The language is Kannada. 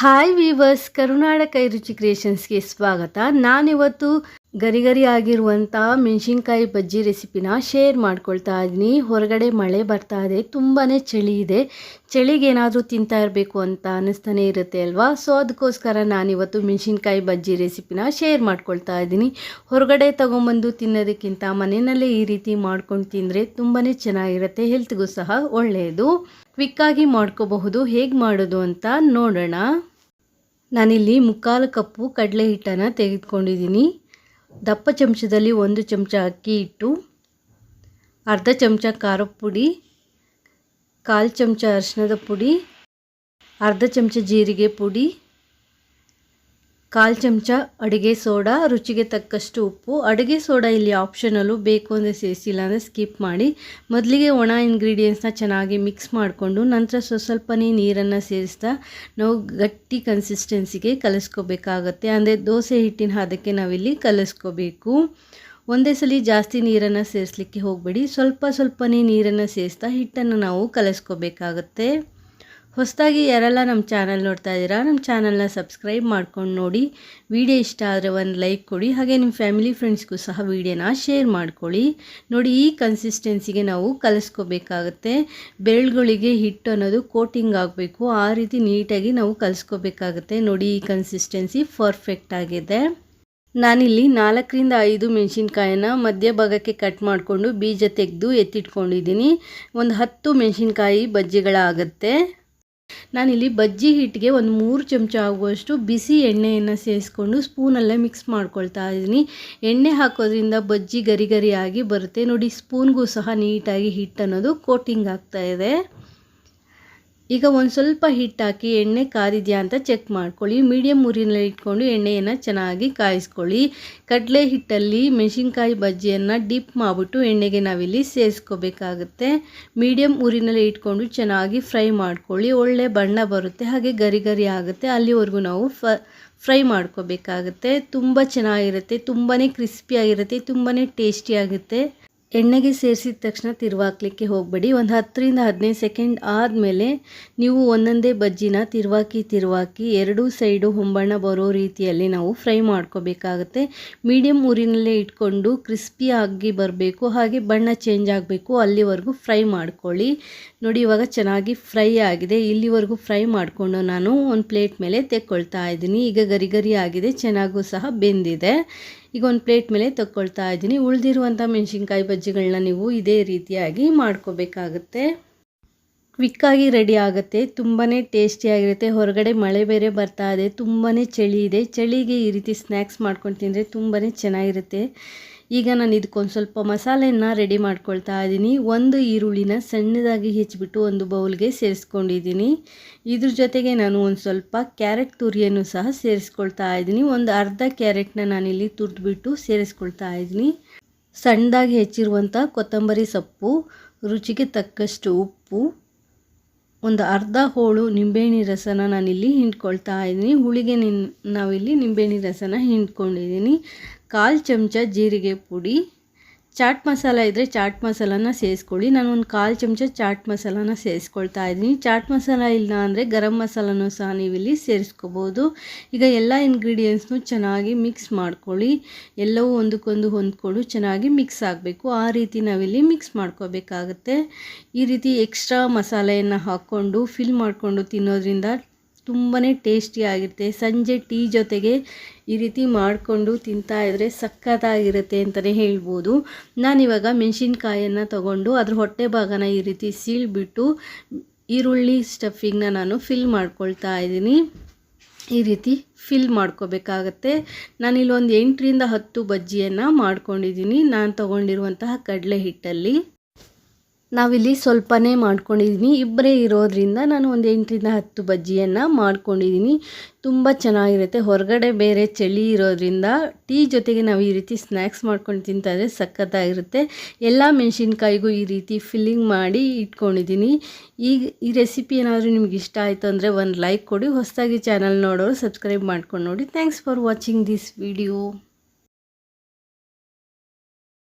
ಹಾಯ್ ವೀವರ್ಸ್ ಕರುನಾಡ ಕೈ ರುಚಿ ಕ್ರಿಯೇಷನ್ಸ್ಗೆ ಸ್ವಾಗತ. ನಾನಿವತ್ತು ಗರಿ ಗರಿ ಆಗಿರುವಂಥ ಮೆಣಸಿನ್ಕಾಯಿ ಬಜ್ಜಿ ರೆಸಿಪಿನ ಶೇರ್ ಮಾಡ್ಕೊಳ್ತಾ ಇದ್ದೀನಿ. ಹೊರಗಡೆ ಮಳೆ ಬರ್ತಾ ಇದೆ ತುಂಬಾ ಚಳಿ ಇದೆ. ಚಳಿಗೆ ಏನಾದರೂ ತಿಂತಾ ಇರಬೇಕು ಅಂತ ಅನ್ನಿಸ್ತಾನೆ ಇರುತ್ತೆ ಅಲ್ವಾ? ಸೊ ಅದಕ್ಕೋಸ್ಕರ ನಾನಿವತ್ತು ಮೆಣಸಿನ್ಕಾಯಿ ಬಜ್ಜಿ ರೆಸಿಪಿನ ಶೇರ್ ಮಾಡ್ಕೊಳ್ತಾ ಇದ್ದೀನಿ. ಹೊರಗಡೆ ತೊಗೊಂಬಂದು ತಿನ್ನೋದಕ್ಕಿಂತ ಮನೆಯಲ್ಲೇ ಈ ರೀತಿ ಮಾಡ್ಕೊಂಡು ತಿಂದರೆ ತುಂಬಾ ಚೆನ್ನಾಗಿರುತ್ತೆ ಹೆಲ್ತ್ಗೂ ಸಹ ಒಳ್ಳೆಯದು. ಕ್ವಿಕ್ಕಾಗಿ ಮಾಡ್ಕೋಬಹುದು, ಹೇಗೆ ಮಾಡೋದು ಅಂತ ನೋಡೋಣ. ನಾನಿಲ್ಲಿ ಮುಕ್ಕಾಲು ಕಪ್ಪು ಕಡಲೆ ಹಿಟ್ಟನ್ನು ತೆಗೆದುಕೊಂಡಿದ್ದೀನಿ. ದಪ್ಪ ಚಮಚದಲ್ಲಿ ಒಂದು ಚಮಚ ಅಕ್ಕಿ ಹಿಟ್ಟು, ಅರ್ಧ ಚಮಚ ಖಾರದ ಪುಡಿ, ಕಾಲು ಚಮಚ ಅರಿಶಿಣದ ಪುಡಿ, ಅರ್ಧ ಚಮಚ ಜೀರಿಗೆ ಪುಡಿ ಕಾಲು ಚಮಚ, ಅಡುಗೆ ಸೋಡಾ, ರುಚಿಗೆ ತಕ್ಕಷ್ಟು ಉಪ್ಪು. ಅಡುಗೆ ಸೋಡಾ ಇಲ್ಲಿ ಆಪ್ಷನಲ್ಲು ಬೇಕು ಅಂದರೆ ಸೇರಿಸಿಲ್ಲ ಅಂದರೆ ಸ್ಕಿಪ್ ಮಾಡಿ. ಮೊದಲಿಗೆ ಒಣ ಇಂಗ್ರೀಡಿಯೆಂಟ್ಸ್ನ ಚೆನ್ನಾಗಿ ಮಿಕ್ಸ್ ಮಾಡಿಕೊಂಡು, ನಂತರ ಸ್ವ ಸ್ವಲ್ಪನೇ ನೀರನ್ನು ಸೇರಿಸ್ತಾ, ನಾವು ಗಟ್ಟಿ ಕನ್ಸಿಸ್ಟೆನ್ಸಿಗೆ ಕಲಿಸ್ಕೋಬೇಕಾಗತ್ತೆ. ಅಂದರೆ ದೋಸೆ ಹಿಟ್ಟಿನ ಹದಕ್ಕೆ ನಾವಿಲ್ಲಿ ಕಲಿಸ್ಕೋಬೇಕು. ಒಂದೇ ಸಲ ಜಾಸ್ತಿ ನೀರನ್ನು ಸೇರಿಸ್ಲಿಕ್ಕೆ ಹೋಗಬೇಡಿ. ಸ್ವಲ್ಪ ಸ್ವಲ್ಪನೇ ನೀರನ್ನು ಸೇರಿಸ್ತಾ ಹಿಟ್ಟನ್ನು ನಾವು ಕಲಿಸ್ಕೋಬೇಕಾಗತ್ತೆ. ಹೊಸದಾಗಿ ಯಾರೆಲ್ಲ ನಮ್ಮ ಚಾನಲ್ ನೋಡ್ತಾ ಇದ್ದೀರಾ, ನಮ್ಮ ಚಾನಲ್ನ ಸಬ್ಸ್ಕ್ರೈಬ್ ಮಾಡ್ಕೊಂಡು ನೋಡಿ. ವಿಡಿಯೋ ಇಷ್ಟ ಆದರೆ ಒಂದು ಲೈಕ್ ಕೊಡಿ, ಹಾಗೆ ನಿಮ್ಮ ಫ್ಯಾಮಿಲಿ ಫ್ರೆಂಡ್ಸ್ಗೂ ಸಹ ವಿಡಿಯೋನ ಶೇರ್ ಮಾಡ್ಕೊಳ್ಳಿ. ನೋಡಿ, ಈ ಕನ್ಸಿಸ್ಟೆನ್ಸಿಗೆ ನಾವು ಕಲಿಸ್ಕೋಬೇಕಾಗತ್ತೆ. ಬೆರಳುಗಳಿಗೆ ಹಿಟ್ಟು ಅನ್ನೋದು ಕೋಟಿಂಗ್ ಆಗಬೇಕು. ಆ ರೀತಿ ನೀಟಾಗಿ ನಾವು ಕಲಿಸ್ಕೋಬೇಕಾಗತ್ತೆ. ನೋಡಿ, ಈ ಕನ್ಸಿಸ್ಟೆನ್ಸಿ ಪರ್ಫೆಕ್ಟ್ ಆಗಿದೆ. ನಾನಿಲ್ಲಿ ನಾಲ್ಕರಿಂದ ಐದು ಮೆಣಸಿನ್ಕಾಯನ್ನ ಮಧ್ಯಭಾಗಕ್ಕೆ ಕಟ್ ಮಾಡಿಕೊಂಡು ಬೀಜ ತೆಗೆದು ಎತ್ತಿಟ್ಕೊಂಡಿದ್ದೀನಿ. ಒಂದು ಹತ್ತು ಮೆಣಸಿನ್ಕಾಯಿ ಬಜ್ಜಿಗಳಾಗತ್ತೆ. ನಾನಿಲ್ಲಿ ಬಜ್ಜಿ ಹಿಟ್ಟಿಗೆ ಒಂದು ಮೂರು ಚಮಚ ಆಗುವಷ್ಟು ಬಿಸಿ ಎಣ್ಣೆಯನ್ನು ಸೇರಿಸ್ಕೊಂಡು ಸ್ಪೂನಲ್ಲೇ ಮಿಕ್ಸ್ ಮಾಡ್ಕೊಳ್ತಾ ಇದ್ದೀನಿ. ಎಣ್ಣೆ ಹಾಕೋದ್ರಿಂದ ಬಜ್ಜಿ ಗರಿ ಗರಿಯಾಗಿ ಬರುತ್ತೆ. ನೋಡಿ, ಸ್ಪೂನ್ಗೂ ಸಹ ನೀಟಾಗಿ ಹಿಟ್ಟು ಅನ್ನೋದು ಕೋಟಿಂಗ್ ಆಗ್ತಾ ಇದೆ. ಈಗ ಒಂದು ಸ್ವಲ್ಪ ಹಿಟ್ಟಾಕಿ ಎಣ್ಣೆ ಕಾದಿದೆಯಾ ಅಂತ ಚೆಕ್ ಮಾಡ್ಕೊಳ್ಳಿ. ಮೀಡಿಯಮ್ ಊರಿನಲ್ಲಿ ಇಟ್ಕೊಂಡು ಎಣ್ಣೆಯನ್ನು ಚೆನ್ನಾಗಿ ಕಾಯಿಸ್ಕೊಳ್ಳಿ. ಕಡಲೆ ಹಿಟ್ಟಲ್ಲಿ ಮೆಣಸಿನ್ಕಾಯಿ ಬಜ್ಜಿಯನ್ನು ಡಿಪ್ ಮಾಡಿಬಿಟ್ಟು ಎಣ್ಣೆಗೆ ನಾವಿಲ್ಲಿ ಸೇರಿಸ್ಕೋಬೇಕಾಗುತ್ತೆ. ಮೀಡಿಯಮ್ ಊರಿನಲ್ಲಿ ಇಟ್ಕೊಂಡು ಚೆನ್ನಾಗಿ ಫ್ರೈ ಮಾಡ್ಕೊಳ್ಳಿ. ಒಳ್ಳೆ ಬಣ್ಣ ಬರುತ್ತೆ, ಹಾಗೆ ಗರಿ ಗರಿ ಆಗುತ್ತೆ. ಅಲ್ಲಿವರೆಗೂ ನಾವು ಫ ಫ್ರೈ ಮಾಡ್ಕೋಬೇಕಾಗುತ್ತೆ. ತುಂಬ ಚೆನ್ನಾಗಿರುತ್ತೆ ತುಂಬಾ ಕ್ರಿಸ್ಪಿಯಾಗಿರುತ್ತೆ ತುಂಬಾ ಟೇಸ್ಟಿಯಾಗುತ್ತೆ ಎಣ್ಣೆಗೆ ಸೇರಿಸಿದ ತಕ್ಷಣ ತಿರುವಾಕ್ಲಿಕ್ಕೆ ಹೋಗಬೇಡಿ. ಒಂದು ಹತ್ತರಿಂದ ಹದಿನೈದು ಸೆಕೆಂಡ್ ಆದಮೇಲೆ ನೀವು ಒಂದೊಂದೇ ಬಜ್ಜಿನ ತಿರುವಾಕಿ ತಿರುವಾಕಿ ಎರಡೂ ಸೈಡು ಹೊಂಬಣ್ಣ ಬರೋ ರೀತಿಯಲ್ಲಿ ನಾವು ಫ್ರೈ ಮಾಡ್ಕೋಬೇಕಾಗತ್ತೆ. ಮೀಡಿಯಮ್ ಊರಿನಲ್ಲೇ ಇಟ್ಕೊಂಡು ಕ್ರಿಸ್ಪಿಯಾಗಿ ಬರಬೇಕು, ಹಾಗೆ ಬಣ್ಣ ಚೇಂಜ್ ಆಗಬೇಕು. ಅಲ್ಲಿವರೆಗೂ ಫ್ರೈ ಮಾಡ್ಕೊಳ್ಳಿ. ನೋಡಿ, ಇವಾಗ ಚೆನ್ನಾಗಿ ಫ್ರೈ ಆಗಿದೆ. ಇಲ್ಲಿವರೆಗೂ ಫ್ರೈ ಮಾಡಿಕೊಂಡು ನಾನು ಒಂದು ಪ್ಲೇಟ್ ಮೇಲೆ ತೆಕ್ಕೊಳ್ತಾ ಇದ್ದೀನಿ. ಈಗ ಗರಿ ಗರಿ ಆಗಿದೆ, ಚೆನ್ನಾಗೂ ಸಹ ಬೆಂದಿದೆ. ಈಗ ಒಂದು ಪ್ಲೇಟ್ ಮೇಲೆ ತಗೊಳ್ತಾ ಇದ್ದೀನಿ. ಉಳಿದಿರುವಂಥ ಮೆಣಸಿನ್ಕಾಯಿ ಬಜ್ಜಿಗಳನ್ನ ನೀವು ಇದೇ ರೀತಿಯಾಗಿ ಮಾಡ್ಕೋಬೇಕಾಗತ್ತೆ. ಕ್ವಿಕ್ಕಾಗಿ ರೆಡಿ ಆಗುತ್ತೆ. ತುಂಬಾ ಟೇಸ್ಟಿಯಾಗಿರುತ್ತೆ ಹೊರಗಡೆ ಮಳೆ ಬೇರೆ ಬರ್ತಾ ಇದೆ. ತುಂಬಾ ಚಳಿ ಇದೆ. ಚಳಿಗೆ ಈ ರೀತಿ ಸ್ನ್ಯಾಕ್ಸ್ ಮಾಡ್ಕೊಂಡು ತಿಂದರೆ ತುಂಬಾ ಚೆನ್ನಾಗಿರುತ್ತೆ. ಈಗ ನಾನು ಇದಕ್ಕೊಂದು ಸ್ವಲ್ಪ ಮಸಾಲೆಯನ್ನು ರೆಡಿ ಮಾಡ್ಕೊಳ್ತಾ ಇದ್ದೀನಿ. ಒಂದು ಈರುಳ್ಳಿನ ಸಣ್ಣದಾಗಿ ಹೆಚ್ಚಿಬಿಟ್ಟು ಒಂದು ಬೌಲ್ಗೆ ಸೇರಿಸ್ಕೊಂಡಿದ್ದೀನಿ. ಇದ್ರ ಜೊತೆಗೆ ನಾನು ಒಂದು ಸ್ವಲ್ಪ ಕ್ಯಾರೆಟ್ ತುರಿಯನ್ನು ಸಹ ಸೇರಿಸ್ಕೊಳ್ತಾ ಇದ್ದೀನಿ. ಒಂದು ಅರ್ಧ ಕ್ಯಾರೆಟ್ನ ನಾನಿಲ್ಲಿ ತುರಿದ್ಬಿಟ್ಟು ಸೇರಿಸ್ಕೊಳ್ತಾ ಇದ್ದೀನಿ. ಸಣ್ಣದಾಗಿ ಹೆಚ್ಚಿರುವಂಥ ಕೊತ್ತಂಬರಿ ಸೊಪ್ಪು, ರುಚಿಗೆ ತಕ್ಕಷ್ಟು ಉಪ್ಪು, ಒಂದು ಅರ್ಧ ಹೋಳು ನಿಂಬೆಹಣ್ಣಿ ರಸನ ನಾನಿಲ್ಲಿ ಹಿಂಡ್ಕೊಳ್ತಾ ಇದ್ದೀನಿ. ಹುಳಿಗೆ ನಿನ್, ನಾವಿಲ್ಲಿ ನಿಂಬೆಹಣ್ಣಿ ರಸನ ಹಿಂಡ್ಕೊಂಡಿದ್ದೀನಿ. ಕಾಲು ಚಮಚ ಜೀರಿಗೆ ಪುಡಿ, ಚಾಟ್ ಮಸಾಲ ಇದ್ದರೆ ಚಾಟ್ ಮಸಾಲಾನ ಸೇರಿಸ್ಕೊಳ್ಳಿ ನಾನು ಒಂದು ಕಾಲು ಚಮಚ ಚಾಟ್ ಮಸಾಲಾನ ಸೇರಿಸ್ಕೊಳ್ತಾ ಇದ್ದೀನಿ. ಚಾಟ್ ಮಸಾಲ ಇಲ್ಲ ಅಂದರೆ ಗರಂ ಮಸಾಲನೂ ಸಹ ನೀವಿಲ್ಲಿ ಸೇರಿಸ್ಕೋಬೋದು. ಈಗ ಎಲ್ಲ ಇಂಗ್ರೀಡಿಯೆಂಟ್ಸ್ನು ಚೆನ್ನಾಗಿ ಮಿಕ್ಸ್ ಮಾಡ್ಕೊಳ್ಳಿ. ಎಲ್ಲವೂ ಒಂದಕ್ಕೊಂದು ಹೊಂದ್ಕೊಂಡು ಚೆನ್ನಾಗಿ ಮಿಕ್ಸ್ ಆಗಬೇಕು. ಆ ರೀತಿ ನಾವಿಲ್ಲಿ ಮಿಕ್ಸ್ ಮಾಡ್ಕೋಬೇಕಾಗತ್ತೆ. ಈ ರೀತಿ ಎಕ್ಸ್ಟ್ರಾ ಮಸಾಲೆಯನ್ನು ಹಾಕ್ಕೊಂಡು ಫಿಲ್ ಮಾಡಿಕೊಂಡು ತಿನ್ನೋದ್ರಿಂದ ತುಂಬಾ ಟೇಸ್ಟಿಯಾಗಿರುತ್ತೆ ಸಂಜೆ ಟೀ ಜೊತೆಗೆ ಈ ರೀತಿ ಮಾಡಿಕೊಂಡು ತಿಂತಾಯಿದ್ರೆ ಸಖತ್ತಾಗಿರುತ್ತೆ ಅಂತಲೇ ಹೇಳ್ಬೋದು. ನಾನಿವಾಗ ಮೆಣಸಿನ್ಕಾಯನ್ನು ತಗೊಂಡು ಅದ್ರ ಹೊಟ್ಟೆ ಭಾಗನ ಈ ರೀತಿ ಸೀಳ್ಬಿಟ್ಟು ಈರುಳ್ಳಿ ಸ್ಟಫಿಂಗ್ನ ನಾನು ಫಿಲ್ ಮಾಡ್ಕೊಳ್ತಾ ಇದ್ದೀನಿ. ಈ ರೀತಿ ಫಿಲ್ ಮಾಡ್ಕೋಬೇಕಾಗತ್ತೆ. ನಾನಿಲ್ಲೊಂದು ಎಂಟರಿಂದ ಹತ್ತು ಬಜ್ಜಿಯನ್ನು ಮಾಡ್ಕೊಂಡಿದ್ದೀನಿ. ನಾನು ತೊಗೊಂಡಿರುವಂತಹ ಕಡಲೆ ಹಿಟ್ಟಲ್ಲಿ ನಾವಿಲ್ಲಿ ಸ್ವಲ್ಪನೇ ಮಾಡ್ಕೊಂಡಿದ್ದೀನಿ ಇಬ್ಬರೇ ಇರೋದ್ರಿಂದ ನಾನು ಒಂದು ಎಂಟರಿಂದ ಹತ್ತು ಬಜ್ಜಿಯನ್ನು ಮಾಡ್ಕೊಂಡಿದ್ದೀನಿ ತುಂಬ ಚೆನ್ನಾಗಿರುತ್ತೆ. ಹೊರಗಡೆ ಬೇರೆ ಚಳಿ ಇರೋದ್ರಿಂದ ಟೀ ಜೊತೆಗೆ ನಾವು ಈ ರೀತಿ ಸ್ನ್ಯಾಕ್ಸ್ ಮಾಡ್ಕೊಂಡು ತಿಂತಾಯಿದ್ರೆ ಸಖತ್ತಾಗಿರುತ್ತೆ. ಎಲ್ಲ ಮೆಣಸಿನ್ಕಾಯಿಗೂ ಈ ರೀತಿ ಫಿಲ್ಲಿಂಗ್ ಮಾಡಿ ಇಟ್ಕೊಂಡಿದ್ದೀನಿ ಈಗ ಈ ರೆಸಿಪಿ ಏನಾದರೂ ನಿಮ್ಗೆ ಇಷ್ಟ ಆಯಿತು ಅಂದರೆ ಒಂದು ಲೈಕ್ ಕೊಡಿ. ಹೊಸದಾಗಿ ಚಾನಲ್ ನೋಡೋರು ಸಬ್ಸ್ಕ್ರೈಬ್ ಮಾಡ್ಕೊಂಡು ನೋಡಿ. Thanks for watching this video.